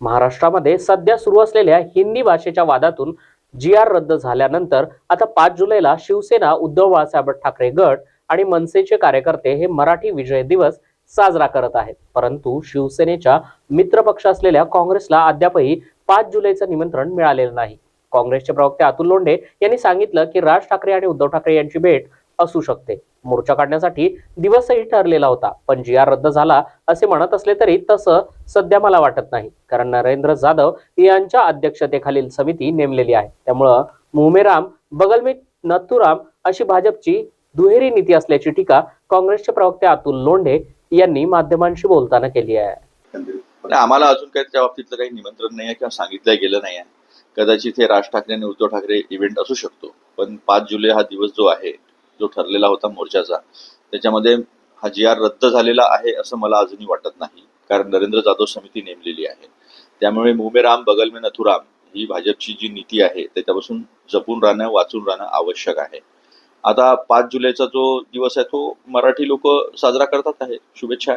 महाराष्ट्रामध्ये सध्या सुरू असलेल्या हिंदी भाषेच्या वादातून जी आर रद्द झाल्यानंतर आता पाच जुलैला शिवसेना उद्धव बाळासाहेब ठाकरे गट आणि मनसेचे कार्यकर्ते हे मराठी विजय दिवस साजरा करत आहेत. परंतु शिवसेनेच्या मित्रपक्ष असलेल्या काँग्रेसला अद्यापही पाच जुलैचं निमंत्रण मिळालेलं नाही. काँग्रेसचे प्रवक्ते अतुल लोंढे यांनी सांगितलं की राज ठाकरे आणि उद्धव ठाकरे यांची भेट असू शकते. मोर्चा काढण्यासाठी दिवसही ठरलेला होता पण जी आर रद्द झाला असे म्हणत असले तरी तसं सध्या मला वाटत नाही. कारण नरेंद्र जाधव यांच्या अध्यक्षतेखालील समिती नेमलेली आहे. त्यामुळं मुमेराम बगलमी नथुराम अशी भाजपची दुहेरी नीती असल्याची टीका काँग्रेसचे प्रवक्ते अतुल लोंढे यांनी माध्यमांशी बोलताना केली आहे. आम्हाला अजून काही त्या बाबतीतलं काही निमंत्रण नाही आहे किंवा सांगितलं गेलं नाही आहे कदाचित हे राज ठाकरे आणि उद्धव ठाकरे इव्हेंट असू शकतो. पण पाच जुलै हा दिवस जो आहे जो ठरलेला होता मोर्चाचा त्याच्यामध्ये हा जी आर रद्द झालेला आहे असं मला अजूनही वाटत नाही कारण नरेंद्र जाधव समिती नेमलेली आहे. त्यामुळे मुमेराम बगल में नथुराम ही भाजपची जी नीती आहे त्याच्यापासून जपून राहणं वाचून राहणं आवश्यक आहे. आता पाच जुलैचा जो दिवस आहे तो मराठी लोक साजरा करतात आहे. शुभेच्छा.